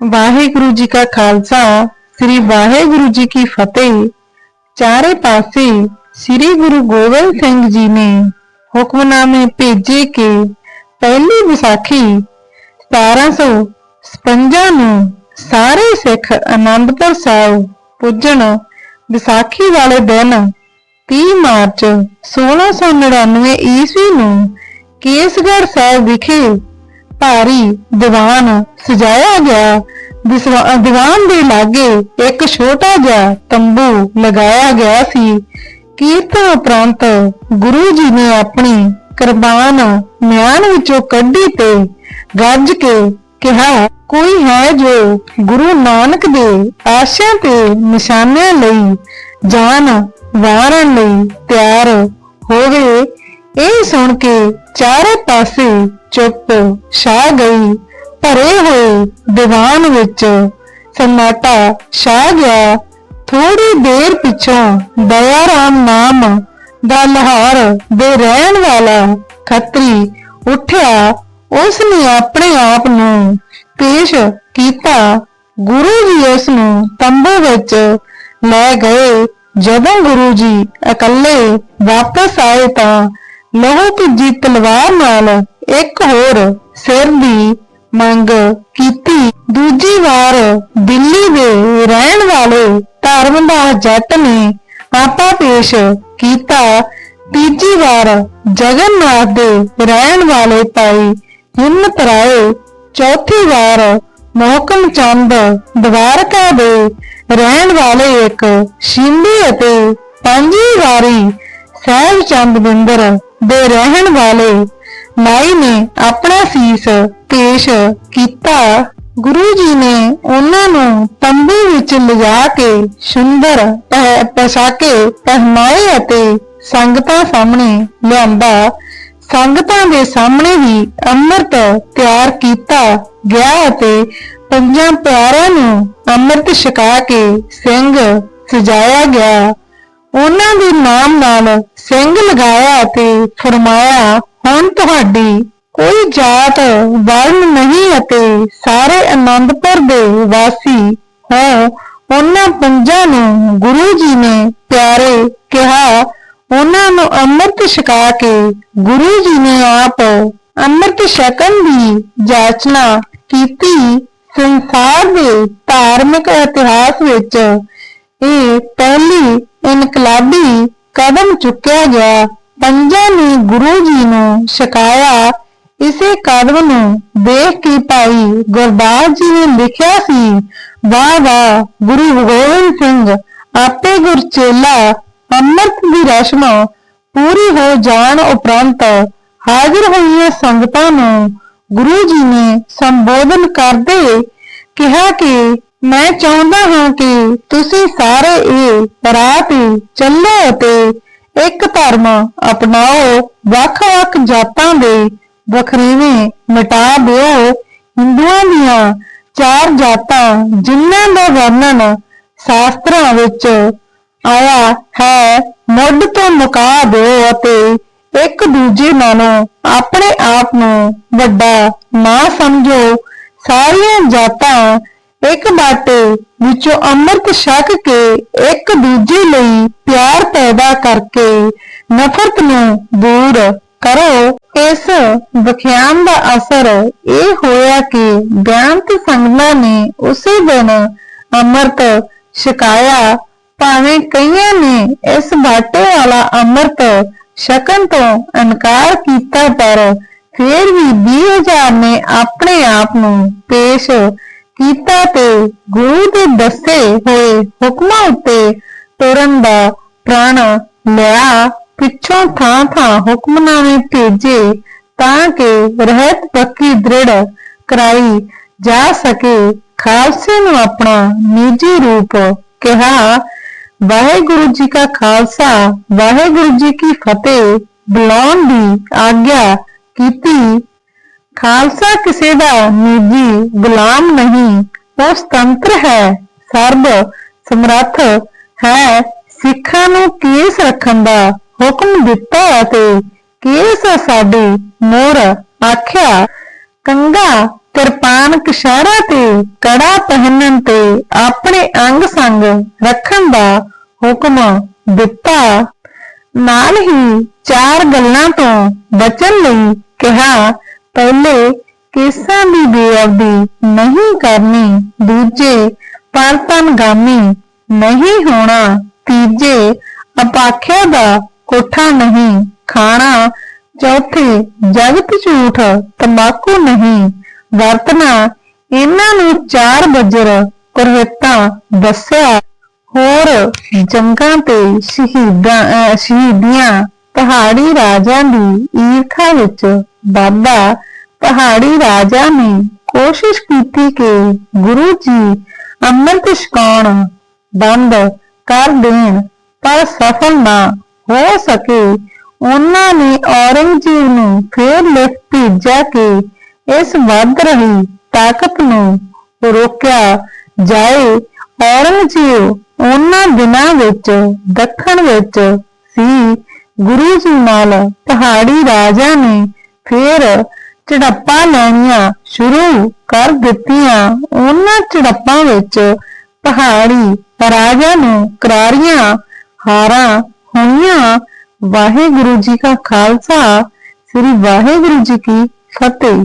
ਵਾਹਿਗੁਰੂ ਜੀ ਕਾ ਖਾਲਸਾ, ਸ੍ਰੀ ਵਾਹਿਗੁਰੂ ਜੀ ਕੀ ਫਤਿਹ। ਚਾਰੇ ਪਾਸੇ ਸ੍ਰੀ ਗੁਰੂ ਗੋਬਿੰਦ ਸਿੰਘ ਜੀ ਨੇ ਹੁਕਮਨਾਮੇ ਭੇਜੇ ਕਿ ਪਹਿਲੀ ਵਿਸਾਖੀ 1756 ਨੂੰ ਸਾਰੇ ਸਿੱਖ ਆਨੰਦਪੁਰ ਸਾਹਿਬ ਪੁੱਜਣ। ਵਿਸਾਖੀ ਵਾਲੇ ਦਿਨ 30 ਮਾਰਚ 1699 ਈਸਵੀ ਨੂੰ ਕੇਸਗੜ੍ਹ ਸਾਹਿਬ ਵਿਖੇ ਭਾਰੀ ਦੀਵਾਨ ਸਜਾਇਆ ਗਿਆ। ਦੀਵਾਨ ਦੇ ਲਾਗੇ ਇੱਕ ਛੋਟਾ ਜਿਹਾ ਤੰਬੂ ਲਗਾਇਆ ਗਿਆ ਸੀ। ਕੀਰਤਨ ਉਪਰੰਤ ਗੁਰੂ ਜੀ ਨੇ ਆਪਣੀ ਕਿਰਪਾਨ ਮਿਆਨ ਵਿੱਚੋਂ ਕੱਢੀ ਤੇ ਗੱਜ ਕੇ ਕਿਹਾ, ਕੋਈ ਹੈ ਜੋ ਗੁਰੂ ਨਾਨਕ ਦੇ ਆਸ਼ਿਆਂ ਤੇ ਨਿਸ਼ਾਨਿਆਂ ਲਈ ਜਾਨ ਵਾਰਨ ਲਈ ਤਿਆਰ ਹੋਵੇ ਇਹ ਸੁਣ ਕੇ ਚਾਰੇ ਪਾਸੇ ਚੁੱਪ ਛਾ ਗਈ, ਭਰੇ ਹੋਏ ਦੀਵਾਨ ਵਿੱਚ ਸੰਨਾਟਾ ਛਾ ਗਿਆ। ਥੋੜੀ ਦੇਰ ਪਿਛੋਂ ਦਇਆਰਾਮ ਨਾਮ ਦਾ ਲਾਹੌਰ ਦੇ ਰਹਿਣ ਵਾਲਾ ਖੱਤਰੀ ਉੱਠਿਆ। ਉਸ ਨੇ ਆਪਣੇ ਆਪ ਨੂੰ ਪੇਸ਼ ਕੀਤਾ। ਗੁਰੂ ਜੀ ਉਸ ਨੂੰ ਤੰਬੂ ਵਿੱਚ ਲੈ ਗਏ। ਜਦੋਂ ਗੁਰੂ ਜੀ ਇਕੱਲੇ ਵਾਪਸ ਆਏ ਤਾਂ ਲਹੂ ਭਿੱਜੀ ਤਲਵਾਰ ਨਾਲ ਇੱਕ ਹੋਰ ਸਿਰ ਦੀ ਮੰਗ ਕੀਤੀ। ਦੂਜੀ ਵਾਰ ਦਿੱਲੀ ਦੇ ਰਹਿਣ ਵਾਲੇ ਧਰਮਦਾਸ ਜੱਟ ਨੇ ਆਪਾ ਪੇਸ਼ ਕੀਤਾ। ਤੀਜੀ ਵਾਰ ਜਗਨਨਾਥ ਦੇ ਰਹਿਣ ਵਾਲੇ ਭਾਈ ਹਿੰਮਤ ਰਾਏ, ਚੌਥੀ ਵਾਰ ਮੋਹਕਮ ਚੰਦ ਦਵਾਰਕਾ ਦੇ ਰਹਿਣ ਵਾਲੇ ਇੱਕ ਸ਼ਿੰਦੇ ਅਤੇ ਪੰਜਵੀਂ ਵਾਰੀ ਸਹਿਬ ਚੰਦ ਬਿੰਦਰ ਦੇ ਰਹਿਣ ਵਾਲੇ। ਮਾਈ ਨੇ ਆਪਣਾ ਸੀਸ ਪੇਸ਼ ਕੀਤਾ। ਗੁਰੂ ਜੀ ਨੇ ਉਹਨਾਂ ਨੂੰ ਤੰਬੂ ਵਿੱਚ ਲਿਜਾ ਕੇ ਸੁੰਦਰ ਪਹਿ- ਪਹਿਨਾਏ ਅਤੇ ਸੰਗਤਾਂ ਸਾਹਮਣੇ ਲਿਆਂਦਾ। ਸੰਗਤਾਂ ਦੇ ਸਾਹਮਣੇ ਹੀ ਅੰਮ੍ਰਿਤ ਤਿਆਰ ਕੀਤਾ ਗਿਆ ਅਤੇ ਪੰਜਾਂ ਪਿਆਰਿਆਂ ਨੂੰ ਅੰਮ੍ਰਿਤ ਛਕਾ ਕੇ ਸਿੰਘ ਸਜਾਇਆ ਗਿਆ। ਉਹਨਾਂ ਦੇ ਨਾਮ ਨਾਲ ਸਿੰਘ ਲਗਾਇਆ ਅਤੇ ਫਰਮਾਇਆ, ਹੁਣ ਤੁਹਾਡੀ ਕੋਈ ਜਾਤ ਵਰਨ ਨਹੀਂ ਅਤੇ ਸਾਰੇ ਆਨੰਦਪੁਰ ਦੇ ਵਾਸੀ ਹੋ, ਉਹਨਾਂ ਪੰਜਾਂ ਨੂੰ ਗੁਰੂ ਜੀ ਨੇ ਪਿਆਰੇ ਕਿਹਾ। ਉਹਨਾਂ ਨੂੰ ਅੰਮ੍ਰਿਤ ਛਕਾ ਕੇ ਗੁਰੂ ਜੀ ਨੇ ਆਪ ਅੰਮ੍ਰਿਤ ਛਕਣ ਦੀ ਜਾਚਨਾ ਕੀਤੀ। ਸੰਸਾਰ ਦੇ ਧਾਰਮਿਕ ਇਤਿਹਾਸ ਵਿੱਚ ਇਹ ਪਹਿਲੀ ਇਨਕਲਾਬੀ ਕਦਮ ਚੁੱਕਿਆ ਗਿਆ। ਪੰਜਾਂ ਨੇ ਗੁਰੂ ਜੀ ਨੂੰ ਛਕਾਇਆ ਇਸੇ ਕਦਮ ਨੂੰ ਦੇਖ ਕੇ ਭਾਈ ਗੁਰਦਾਸ ਜੀ ਨੇ ਲਿਖਿਆ ਸੀ, ਵਾਹ ਵਾਹ, ਗੁਰੂ ਗੋਬਿੰਦ ਸਿੰਘ, ਆਪੇ ਗੁਰਚੇਲਾ ਅੰਮ੍ਰਿਤ ਦੀ ਰਸਮ ਪੂਰੀ ਹੋ ਜਾਣ ਉਪਰੰਤ ਹਾਜ਼ਰ ਹੋਈਆਂ ਸੰਗਤਾਂ ਨੂੰ ਗੁਰੂ ਜੀ ਨੇ ਸੰਬੋਧਨ ਕਰਦੇ ਕਿਹਾ ਕਿ ਮੈਂ ਚਾਹੁੰਦਾ ਹਾਂ ਕਿ ਤੁਸੀਂ ਸਾਰੇ ਇਹ ਰਾਹ ਤੇ ਚੱਲੋ ਅਤੇ ਇੱਕ ਧਰਮ ਅਪਣਾਓ, ਵੱਖ-ਵੱਖ ਜਾਤਾਂ ਦੇ ਵਖਰੇਵੇਂ ਮਿਟਾ ਦਿਓ। ਹਿੰਦੂਆਂ ਦੀਆਂ ਚਾਰ ਜਾਤਾਂ, ਜਿਨ੍ਹਾਂ ਦਾ ਵਰਣਨ ਸ਼ਾਸਤਰਾਂ ਵਿੱਚ ਆਇਆ ਹੈ, ਮੁੱਢ ਤੋਂ ਮੁਕਾ ਦਿਓ ਅਤੇ ਇੱਕ ਦੂਜੇ ਨਾਲੋਂ ਆਪਣੇ ਆਪ ਨੂੰ ਵੱਡਾ ਨਾ ਸਮਝੋ। ਸਾਰੀਆਂ ਜਾਤਾਂ ਇੱਕ ਬਾਟੇ ਵਿੱਚੋਂ ਅੰਮ੍ਰਿਤ ਛਕ ਕੇ ਇੱਕ ਦੂਜੇ ਲਈ ਪਿਆਰ ਪੈਦਾ ਕਰਕੇ ਨਫ਼ਰਤ ਨੂੰ ਦੂਰ ਕਰੋ। ਇਸ ਵਿਖਿਆਨ ਦਾ ਅਸਰ ਇਹ ਹੋਇਆ ਕਿ ਬੇਅੰਤ ਸੰਗਤਾਂ ਨੇ ਉਸੇ ਦਿਨ ਅੰਮ੍ਰਿਤ ਛਕਾਇਆ। ਭਾਵੇਂ ਕਈਆਂ ਨੇ ਇਸ ਬਾਟੇ ਵਾਲਾ ਅੰਮ੍ਰਿਤ ਛਕਣ ਤੋਂ ਇਨਕਾਰ ਕੀਤਾ, ਪਰ ਫਿਰ ਵੀ 20000 ਨੇ ਆਪਣੇ ਆਪ ਨੂੰ ਪੇਸ਼ ਕੀਤਾ ਤੇ ਗੁਰੂ ਦੇ ਦੱਸੇ ਹੋਏ ਹੁਕਮਾਂ ਉੱਤੇ ਤੁਰਨ ਦਾ ਪ੍ਰਣ ਲਿਆ, ਪਿੱਛੋਂ ਥਾਂ ਥਾਂ ਹੁਕਮਨਾਮੇ ਭੇਜੇ ਤਾਂ ਕਿ ਰਹਿਤ ਪੱਕੀ ਦ੍ਰਿੜ ਕਰਾਈ ਜਾ ਸਕੇ। ਖਾਲਸੇ ਨੂੰ ਆਪਣਾ ਨਿੱਜੀ ਰੂਪ ਕਿਹਾ, ਵਾਹਿਗੁਰੂ ਜੀ ਕਾ ਖਾਲਸਾ, ਵਾਹਿਗੁਰੂ ਜੀ ਕੀ ਫਤਿਹ। ਬੁਲਾਉਣ ਦੀ ਆਗਿਆ ਕੀਤੀ ਖਾਲਸਾ ਕਿਸੇ ਦਾ ਨਿੱਜੀ ਗੁਲਾਮ ਨਹੀਂ, ਉਹ ਸੁਤੰਤਰ ਹੈ, ਸਰਬ ਸਮਰੱਥ ਹੈ। ਸਿੱਖਾਂ ਨੂੰ ਕੇਸ ਰੱਖਣ ਦਾ ਹੁਕਮ ਦਿੱਤਾ ਅਤੇ ਕੇਸ ਸਾਡੀ ਮੋਰ ਆਖਿਆ। ਕੰਗਾ ਕਿਰਪਾਨ, ਕਿਸ਼ਾਰਾ ਤੇ ਕੜਾ ਪਹਿਨਣ ਤੇ ਆਪਣੇ ਅੰਗ ਸੰਗ ਰੱਖਣ ਦਾ ਹੁਕਮ ਦਿੱਤਾ। ਨਾਲ ਹੀ ਚਾਰ ਗੱਲਾਂ ਤੋਂ ਬਚਣ ਲਈ ਕਿਹਾ ਪਹਿਲੇ ਕੇਸਾਂ ਦੀ ਬੇਅਬਦੀ ਨਹੀਂ ਕਰਨੀ, ਦੂਜੇ ਪਰਤਨਗਾਮੀ ਨਹੀਂ ਹੋਣਾ, ਤੀਜੇ ਅਪਾਖਿਆ ਦਾ ਕੋਠਾ ਨਹੀਂ ਖਾਣਾ, ਚੌਥੇ ਜਗਤ ਝੂਠ, ਤੰਬਾਕੂ ਨਹੀਂ ਵਰਤਣਾ। ਇਹਨਾਂ ਨੂੰ ਚਾਰ ਬਜਰ ਕੁਰਹਤਾ ਦੱਸਿਆ। ਹੋਰ ਜੰਗਾਂ ਤੇ ਸ਼ਹੀਦਾਂ, ਅਹ ਸ਼ਹੀਦੀਆਂ ਪਹਾੜੀ ਰਾਜਾ ਦੀ ਈਰਖਾ ਵਿੱਚ ਬਾਬਾ ਪਹਾੜੀ ਰਾਜਾ ਨੇ ਕੋਸ਼ਿਸ਼ ਕੀਤੀ ਕਿ ਗੁਰੂ ਜੀ ਅੰਮ੍ਰਿਤ ਛਕਾਉਣ ਬੰਦ ਕਰ ਦੇਣ, ਪਰ ਸਫਲ ਨਾ ਹੋ ਸਕੇ। ਉਹਨਾਂ ਨੇ ਔਰੰਗਜ਼ੇਬ ਨੂੰ ਫੇਰ ਲਿਖ ਭੇਜਿਆ ਕਿ ਇਸ ਵੱਧ ਰਹੀ ਤਾਕਤ ਨੂੰ ਰੋਕਿਆ ਜਾਏ। ਔਰੰਗਜ਼ੇਬ ਉਹਨਾਂ ਦਿਨਾਂ ਵਿੱਚ ਦੱਖਣ ਵਿੱਚ ਸੀ ਗੁਰੂ ਜੀ ਨਾਲ ਪਹਾੜੀ ਰਾਜਾ ਨੇ ਫੇਰ ਝੜਪਾਂ ਲੈਣੀਆਂ ਸ਼ੁਰੂ ਕਰ ਦਿੱਤੀਆਂ। ਉਹਨਾਂ ਝੜਪਾਂ ਵਿੱਚ ਪਹਾੜੀ ਰਾਜਾ ਨੂੰ ਕਰਾਰੀਆਂ ਹਾਰਾਂ ਹੋਈਆਂ। ਵਾਹਿਗੁਰੂ ਜੀ ਕਾ ਖਾਲਸਾ, ਸ੍ਰੀ ਵਾਹਿਗੁਰੂ ਜੀ ਕੀ ਫਤਿਹ।